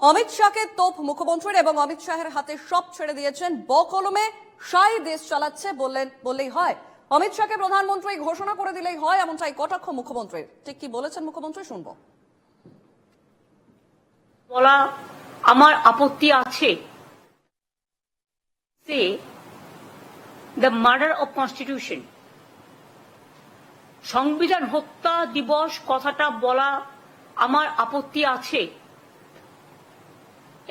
অমিত শাহকে তোপ মুখ্যমন্ত্রীর এবং অমিত শাহের হাতে সব ছেড়ে দিয়েছেন বকলমে। শাই দেশ চালাচ্ছে বললেন বললেই হয়। অমিত শাহকে প্রধানমন্ত্রী ঘোষণা করে দিলেই হয় এমনটাই কটাক্ষ মুখ্যমন্ত্রীর। ঠিক কি বলেছেন মুখ্যমন্ত্রী? শুনব। বলা আমার আপত্তি আছে সে দ্য মার্ডার অফ কনস্টিটিউশন সংবিধান হত্যা দিবস কথাটা বলা আমার আপত্তি আছে।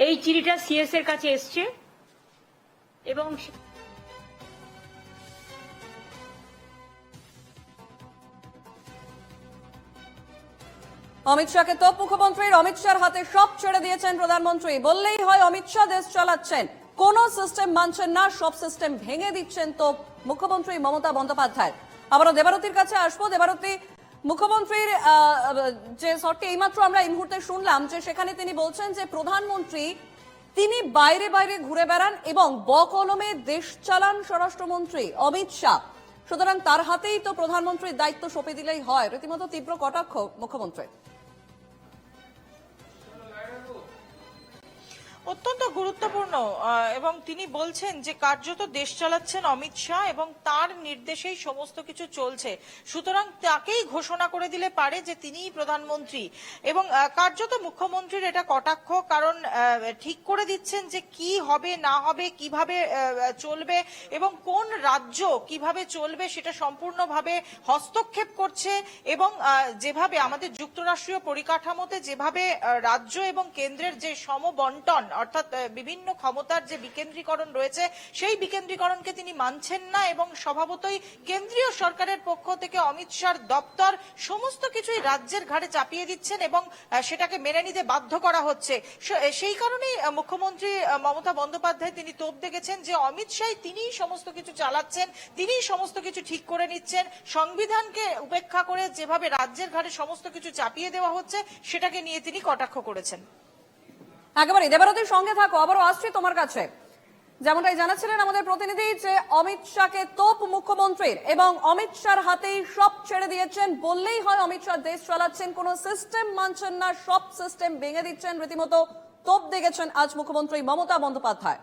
এই চিঠিটা সিএস এর কাছে এসছে এবং অমিত শাহকে তোপ মুখ্যমন্ত্রীর অমিত শাহর হাতে সব ছেড়ে দিয়েছেন প্রধানমন্ত্রী। বললেই হয় অমিত শাহ দেশ চালাচ্ছেন। কোন সিস্টেম মানছেন না, সব সিস্টেম ভেঙে দিচ্ছেন তো মুখ্যমন্ত্রী মমতা বন্দ্যোপাধ্যায়। আবারও দেবারতির কাছে আসব। দেবারতী মুখ্যমন্ত্রীর যে শটটি এইমাত্র আমরা এই মুহূর্তে শুনলাম যে সেখানে তিনি বলছেন যে প্রধানমন্ত্রী, তিনি বাইরে বাইরে ঘুরে বেড়ান এবং বকলমে দেশ চালান স্বরাষ্ট্রমন্ত্রী অমিত শাহ। সুতরাং তার হাতেই তো প্রধানমন্ত্রীর দায়িত্ব সঁপে দিলেই হয়। রীতিমতো তীব্র কটাক্ষ মুখ্যমন্ত্রী অত্যন্ত গুরুত্বপূর্ণ এবং তিনি বলছেন যে কার্যত দেশ চালাচ্ছেন অমিত শাহ এবং তার নির্দেশেই সমস্ত কিছু চলছে। সুতরাং তাকেই ঘোষণা করে দিলে পারে যে তিনিই প্রধানমন্ত্রী। এবং কার্যত মুখ্যমন্ত্রীর এটা কটাক্ষ, কারণ ঠিক করে দিচ্ছেন যে কি হবে, না হবে, কীভাবে চলবে এবং কোন রাজ্য কীভাবে চলবে সেটা সম্পূর্ণভাবে হস্তক্ষেপ করছে এবং যেভাবে আমাদের যুক্তরাষ্ট্রীয় পরিকাঠামোতে যেভাবে রাজ্য এবং কেন্দ্রের যে সমবন্টন অর্থাৎ বিভিন্ন ক্ষমতার যে বিকেন্দ্রীকরণ রয়েছে, সেই বিকেন্দ্রীকরণকে তিনি মানছেন না এবং স্বভাবতই কেন্দ্রীয় সরকারের পক্ষ থেকে অমিত শাহর দপ্তর সমস্ত কিছুই রাজ্যের ঘাড়ে চাপিয়ে দিচ্ছেন এবং সেটাকে মেনে নিতে বাধ্য করা হচ্ছে। সেই কারণেই মুখ্যমন্ত্রী মমতা বন্দ্যোপাধ্যায় তিনি তোপ দেখেছেন যে অমিত শাহ তিনিই সমস্ত কিছু চালাচ্ছেন, তিনিই সমস্ত কিছু ঠিক করে নিচ্ছেন। সংবিধানকে উপেক্ষা করে যেভাবে রাজ্যের ঘাড়ে সমস্ত কিছু চাপিয়ে দেওয়া হচ্ছে, সেটাকে নিয়ে তিনি কটাক্ষ করেছেন। একেবারে দেবারতির সঙ্গে থাকো, আবারও আসছি তোমার কাছে। যেমনটাই জানাচ্ছিলেন আমাদের প্রতিনিধি যে অমিত শাহকে তোপ মুখ্যমন্ত্রীর এবং অমিত শাহর হাতেই সব ছেড়ে দিয়েছেন, বললেই হয় অমিত শাহ দেশ চালাচ্ছেন, কোন সিস্টেম মানছেন না, সব সিস্টেম ভেঙে দিচ্ছেন। রীতিমতো তোপ দেখেছেন আজ মুখ্যমন্ত্রী মমতা বন্দ্যোপাধ্যায়।